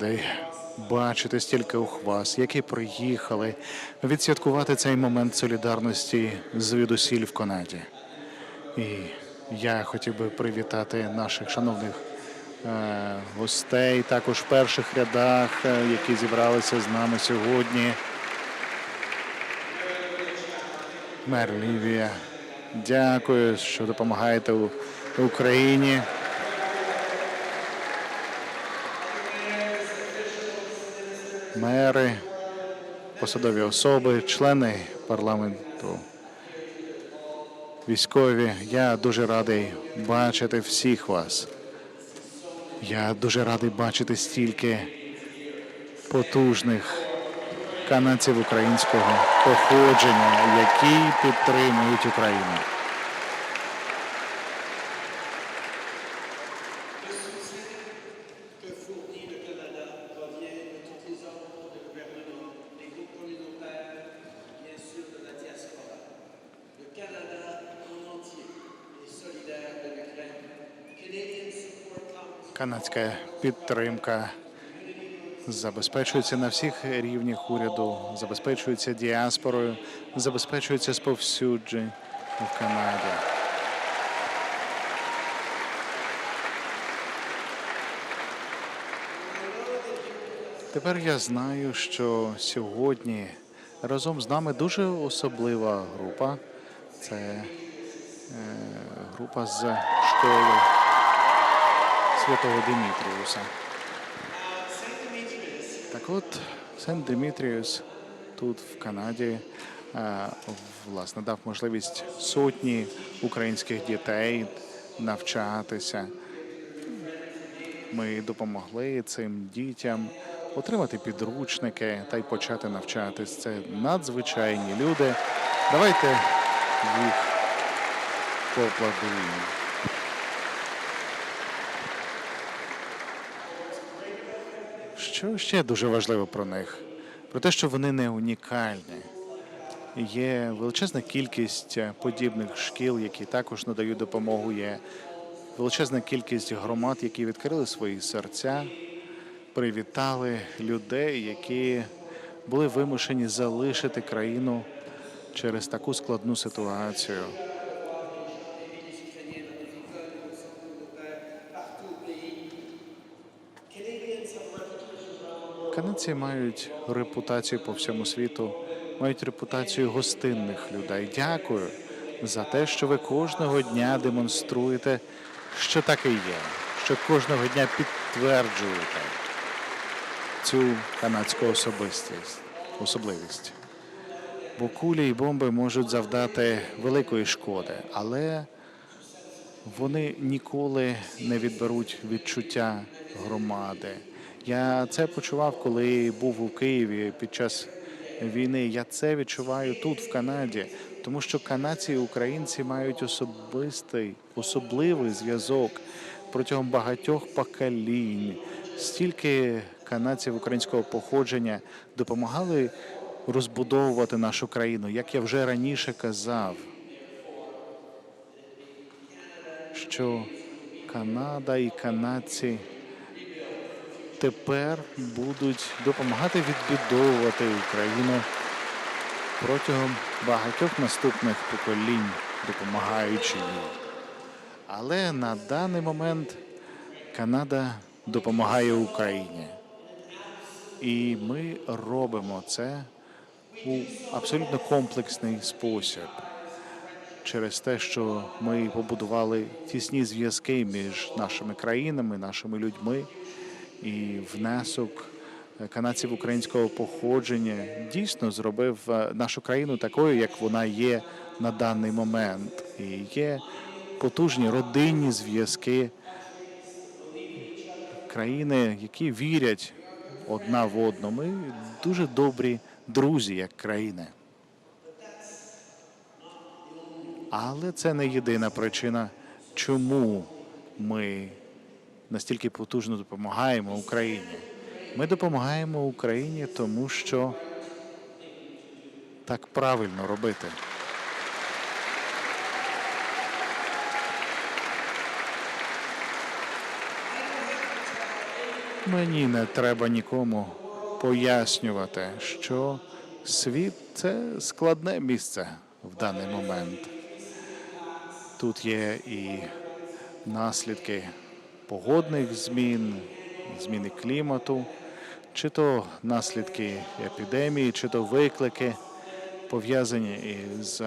Дай бачити стільки ухвас, які приїхали відсвяткувати цей момент солідарності звідусіль в Канаді. І я хотів би привітати наших шановних е, гостей, також в перших рядах, е, які зібралися з нами сьогодні. Мер Лівія, дякую, що допомагаєте Україні. Мери, посадові особи, члени парламенту, військові. Я дуже радий бачити всіх вас. Я дуже радий бачити стільки потужних канадців українського походження, які підтримують Україну. Канадська підтримка забезпечується на всіх рівнях уряду, забезпечується діаспорою, забезпечується сповсюджень в Канаді. Тепер я знаю, що сьогодні разом з нами дуже особлива група. Це е, група з школи святого Димітріуса. Так от, Сент Димітріус тут, в Канаді, е, власне, дав можливість сотні українських дітей навчатися. Ми допомогли цим дітям отримати підручники та й почати навчатись. Це надзвичайні люди. Давайте їх поаплодуємо. Що ще дуже важливо про них? Про те, що вони не унікальні. Є величезна кількість е, подібних шкіл, які також надають допомогу. Є величезна кількість громад, які відкрили свої серця, привітали людей, які були вимушені залишити країну через таку складну ситуацію. Канадці мають репутацію по всьому світу, мають репутацію гостинних людей. Дякую за те, що ви кожного дня демонструєте, що так і є, що кожного дня підтверджуєте цю канадську особистість, особливість. Бо кулі і бомби можуть завдати великої шкоди, але вони ніколи не відберуть відчуття громади. Я це почував, коли був у Києві під час війни. Я це відчуваю тут, в Канаді, тому що канадці і українці мають особистий, особливий зв'язок протягом багатьох поколінь. Стільки канадців українського походження допомагали розбудовувати нашу країну, як я вже раніше казав що Канада і канадці тепер будуть допомагати відбудовувати Україну протягом багатьох наступних поколінь, допомагаючи їй. Але на даний момент Канада допомагає Україні. І ми робимо це у абсолютно комплексний спосіб через те, що ми побудували тісні зв'язки між нашими країнами, нашими людьми, і внесок канадців українського походження дійсно зробив е, нашу країну такою, як вона є на даний момент. І є потужні родинні зв'язки країни, які вірять одна в одну. Ми дуже добрі друзі, як країни. Але це не єдина причина, чому ми настільки потужно допомагаємо Україні. Ми допомагаємо Україні, тому що так правильно робити. Мені не треба нікому пояснювати, що світ це складне місце в даний момент. Тут є і наслідки погодних змін, зміни клімату, чи то наслідки епідемії, чи то виклики, пов'язані із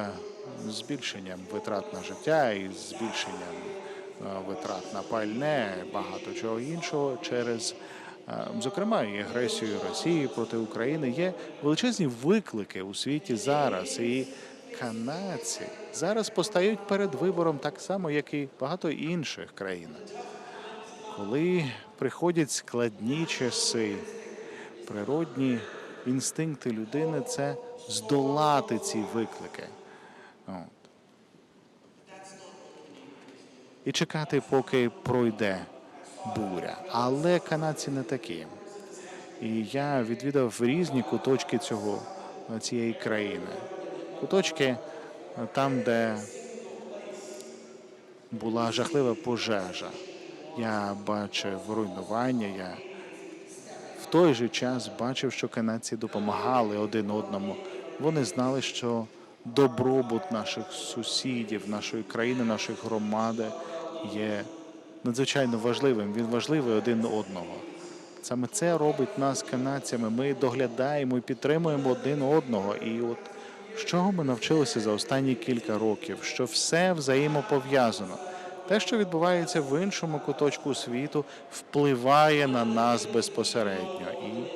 збільшенням витрат на життя, і збільшенням е, витрат на пальне, багато чого іншого через. е, Зокрема, і агресію Росії проти України є величезні виклики у світі зараз, і канадці зараз постають перед вибором так само, як і багато інших країн. Коли приходять складні часи, природні інстинкти людини це здолати ці виклики. От. І чекати, поки пройде буря. Але канадці не такі. І я відвідав різні куточки цього цієї країни. Куточки там, де була жахлива пожежа. Я бачив руйнування. Я в той же час бачив, що канадці допомагали один одному. Вони знали, що добробут наших сусідів, нашої країни, нашої громади є надзвичайно важливим. Він важливий один одного. Саме це робить нас канадцями. Ми доглядаємо і підтримуємо один одного. І от з чого ми навчилися за останні кілька років, що все взаємопов'язано. Те, що відбувається в іншому куточку світу, впливає на нас безпосередньо. І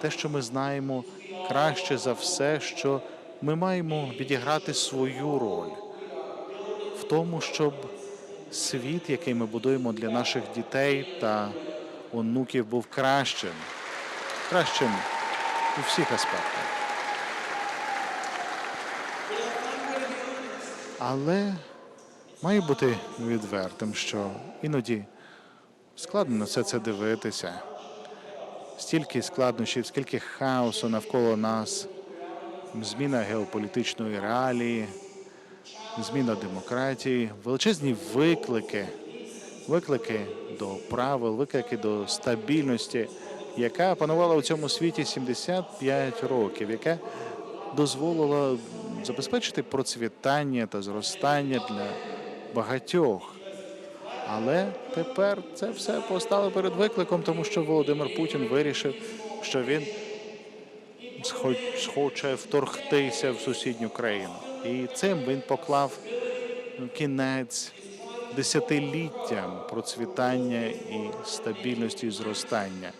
те, що ми знаємо краще за все, що ми маємо відіграти свою роль в тому, щоб світ, який ми будуємо для наших дітей та онуків, був кращим, кращим у всіх аспектах. Але маю бути відвертим, що іноді складно на все це дивитися. Стільки складнощів, скільки хаосу навколо нас, зміна геополітичної реалії, зміна демократії, величезні виклики, виклики до правил, виклики до стабільності, яка панувала у цьому світі 75 років, яка дозволила забезпечити процвітання та зростання для багатьох. Але тепер це все постало перед викликом, тому що Володимир Путін вирішив, що він схо- хоче вторгтися в сусідню країну. І цим він поклав кінець десятиліттям процвітання і стабільності і зростання.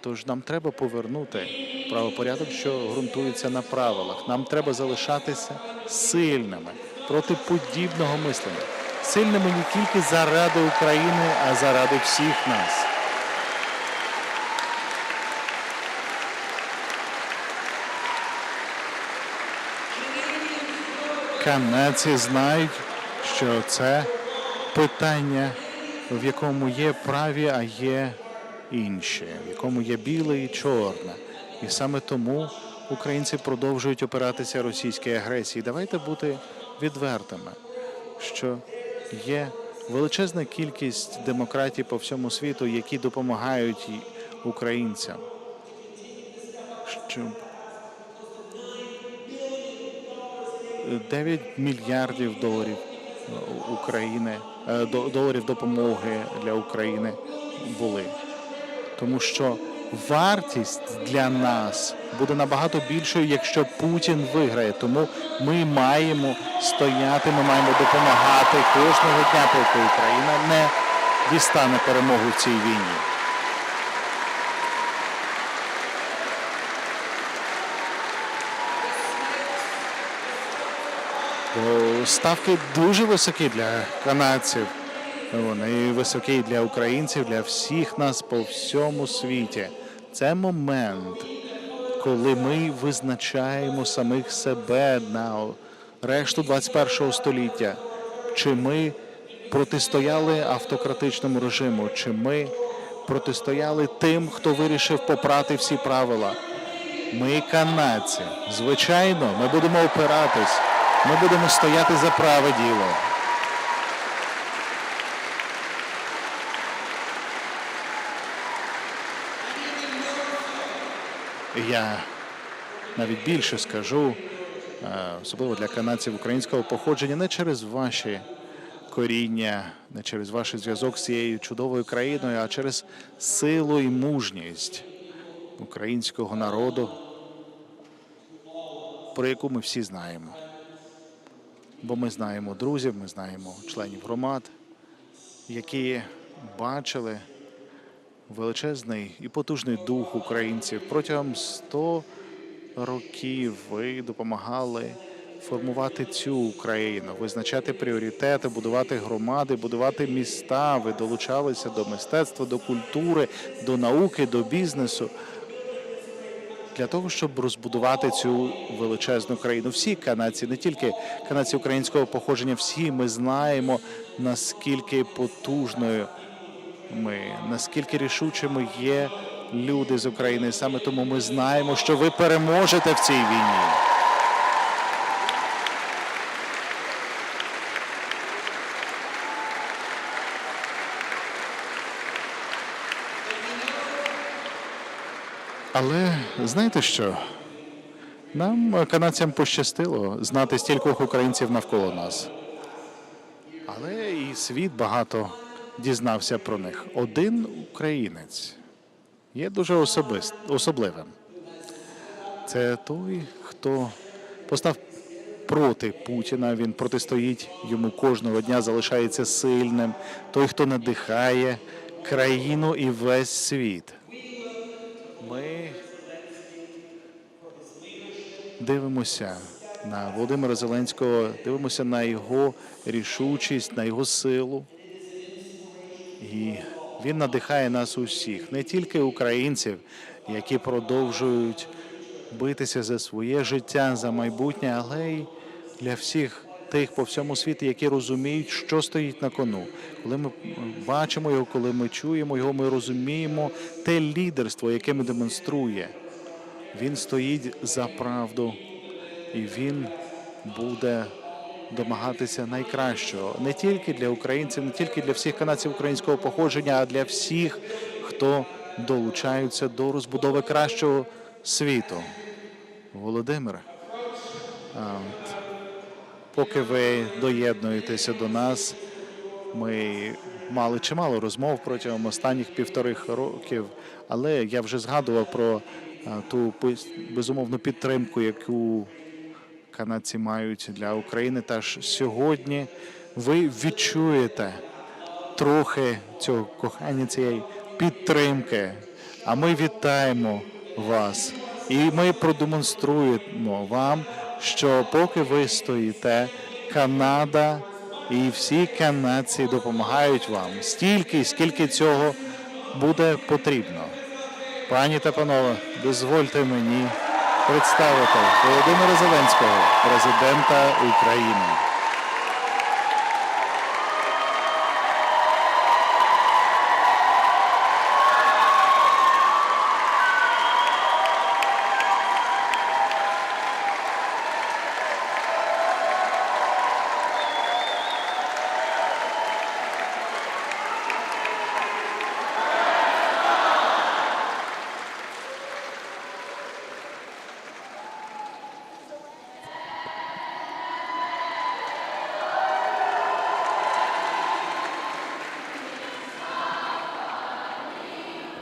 Тож нам треба повернути правопорядок, що ґрунтується на правилах. Нам треба залишатися сильними проти подібного мислення. Сильними не тільки заради України, а заради всіх нас. Канадці знають, що це питання, в якому є праві, а є інші, в якому є біле і чорне. І саме тому українці продовжують опиратися російській агресії. Давайте бути відвертими, що є величезна кількість демократій по всьому світу, які допомагають українцям. Щоб 9 мільярдів доларів е, України е, до- доларів допомоги для України були. Тому що вартість для нас буде набагато більшою, якщо Путін виграє. Тому ми маємо стояти, ми маємо допомагати кожного дня, поки Україна не дістане перемогу в цій війні. Ставки дуже високі для канадців. Вони високі для українців, для всіх нас по всьому світі. Це момент, коли ми визначаємо самих себе на решту 21 століття. Чи ми протистояли автократичному режиму, чи ми протистояли тим, хто вирішив попрати всі правила. Ми канадці. Звичайно, ми будемо опиратись. Ми будемо стояти за праве діло. Я навіть більше скажу, е, особливо для канадців українського походження, не через ваші коріння, не через ваш зв'язок з цією чудовою країною, а через силу і мужність українського народу, про яку ми всі знаємо. Бо ми знаємо друзів, ми знаємо членів громад, які бачили величезний і потужний дух українців. Протягом 100 років ви допомагали формувати цю Україну, визначати пріоритети, будувати громади, будувати міста. Ви долучалися до мистецтва, до культури, до науки, до бізнесу. Для того щоб розбудувати цю величезну країну, всі канадці, не тільки канадці українського походження, всі ми знаємо наскільки потужною ми, наскільки рішучими є люди з України. Саме тому ми знаємо, що ви переможете в цій війні. Але знаєте що? Нам, канадцям, пощастило знати стількох українців навколо нас. Але і світ багато дізнався про них. Один українець є дуже особист, особливим. Це той, хто постав проти Путіна. Він протистоїть йому кожного дня, залишається сильним. Той, хто надихає країну і весь світ. Ми дивимося на Володимира Зеленського, дивимося на його рішучість, на його силу. І він надихає нас усіх, не тільки українців, які продовжують битися за своє життя, за майбутнє, але й для всіх тих по всьому світу, які розуміють, що стоїть на кону. Коли ми бачимо його, коли ми чуємо його, ми розуміємо те лідерство, яке він демонструє. Він стоїть за правду, і він буде домагатися найкращого не тільки для українців, не тільки для всіх канадців українського походження, а для всіх, хто долучаються до розбудови кращого світу. Володимире, поки ви доєднуєтеся до нас, ми мали чимало розмов протягом останніх півторих років, але я вже згадував про ту безумовну підтримку, яку канадці мають для України. Та ж сьогодні ви відчуєте трохи цього кохання, цієї підтримки. А ми вітаємо вас. І ми продемонструємо вам, що поки ви стоїте, Канада і всі канадці допомагають вам стільки, скільки цього буде потрібно. Пані та панове, дозвольте мені представити Володимира Зеленського, президента України.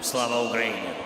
Слава Україні!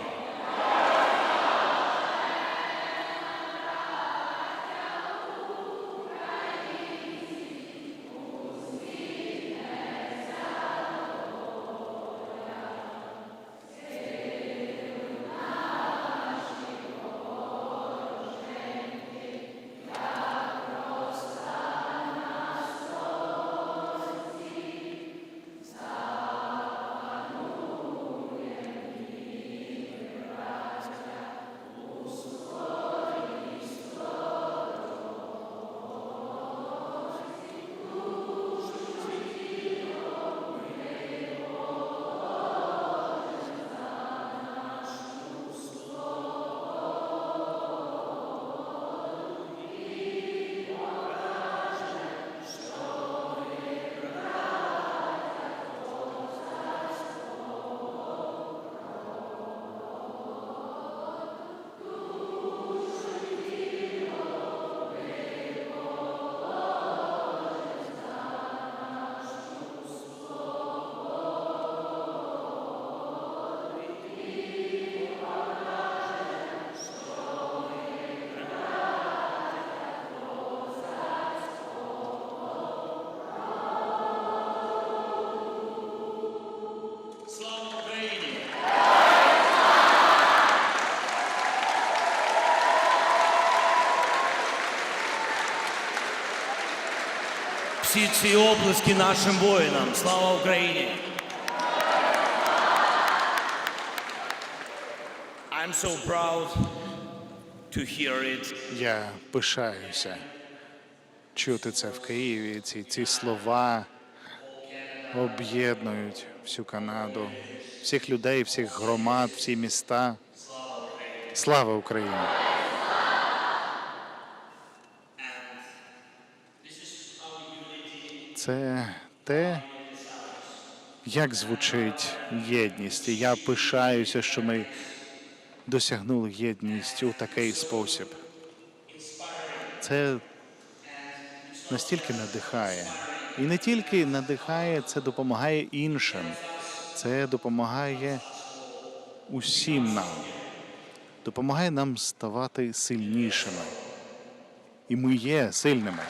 Всі ці оплески нашим воїнам. Слава Україні! I'm so proud to hear it Я пишаюся чути це в Києві. Ці, ці слова об'єднують всю Канаду, всіх людей, всіх громад, всі міста. Слава Україні! Це те, як звучить єдність. І я пишаюся, що ми досягнули єдність у такий спосіб. Це настільки надихає. І не тільки надихає, це допомагає іншим. Це допомагає усім нам. Допомагає нам ставати сильнішими. І ми є сильними.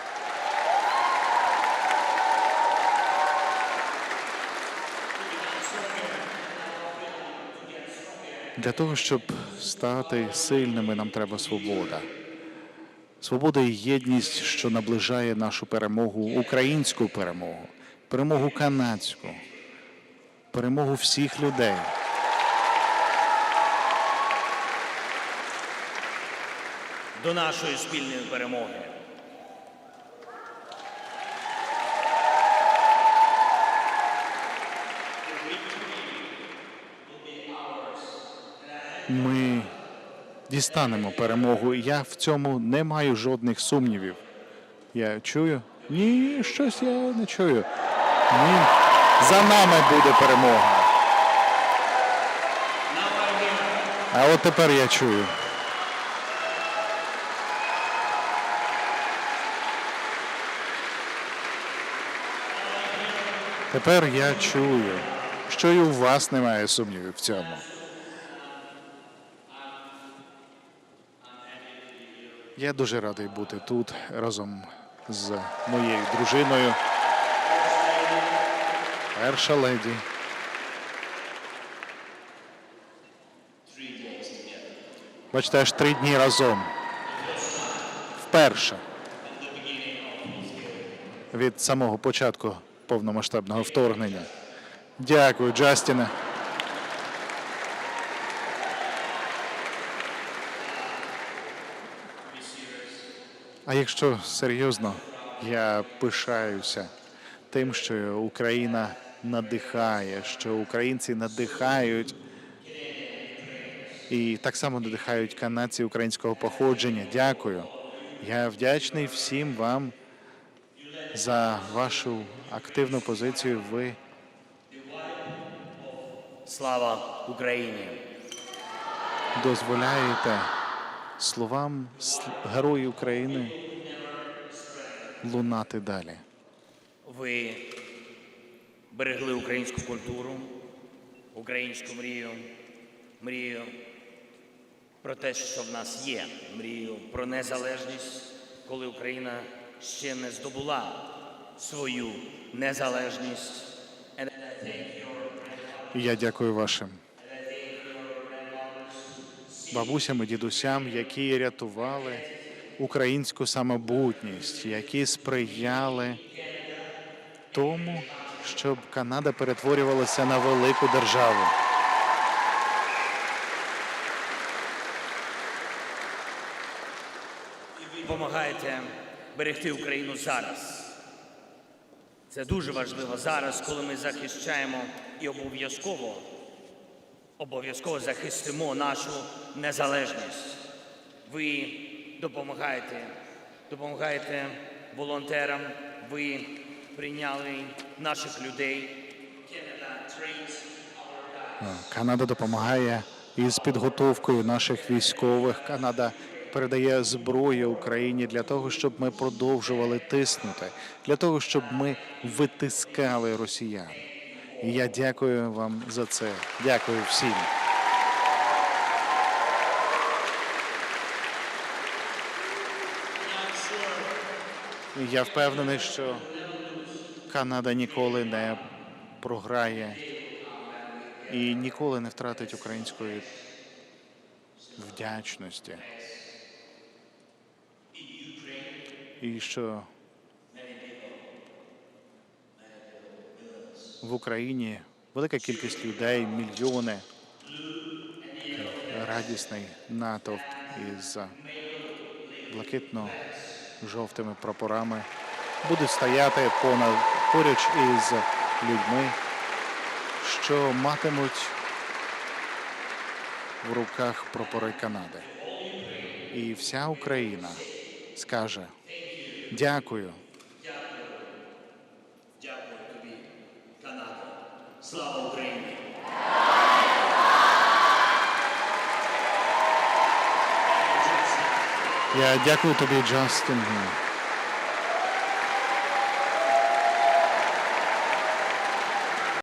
Для того, щоб стати сильними, нам треба свобода. Свобода і єдність, що наближає нашу перемогу, українську перемогу, перемогу канадську, перемогу всіх людей. до нашої спільної перемоги. Ми дістанемо перемогу. Я в цьому не маю жодних сумнівів. Я чую? Ні, щось я не чую. Ні. За нами буде перемога. А от тепер я чую. Тепер я чую, що і у вас немає сумнівів в цьому. Я дуже радий бути тут разом з моєю дружиною. Перша леді. Бачите, аж три дні разом. Вперше. Від самого початку повномасштабного вторгнення. Дякую, Джастіне. А якщо серйозно, я пишаюся тим, що Україна надихає, що українці надихають і так само надихають канадці українського походження. Дякую. Я вдячний всім вам за вашу активну позицію. Ви Слава Україні! дозволяєте словам сл- героїв України лунати далі. Ви берегли українську культуру, українську мрію, мрію про те, що в нас є, мрію про незалежність, коли Україна ще не здобула свою незалежність. Я дякую вашим бабусям і дідусям, які рятували українську самобутність, які сприяли тому, щоб Канада перетворювалася на велику державу. допомагаєте берегти Україну зараз. Це дуже важливо зараз, коли ми захищаємо і обов'язково обов'язково захистимо нашу незалежність. Ви допомагаєте, допомагаєте волонтерам. Ви прийняли наших людей. Канада допомагає із підготовкою наших військових. Канада передає зброю Україні для того, щоб ми продовжували тиснути, для того, щоб ми витискали росіян. І я дякую вам за це. Дякую всім. Я впевнений, що Канада ніколи не програє і ніколи не втратить української вдячності. І що в Україні велика кількість людей, мільйони, радісний натовп із блакитно-жовтими прапорами будуть стояти понад поруч із людьми, що матимуть в руках прапори Канади. І вся Україна скаже. Дякую тобі, Канада. Слава Україні! Я дякую тобі, Джастин.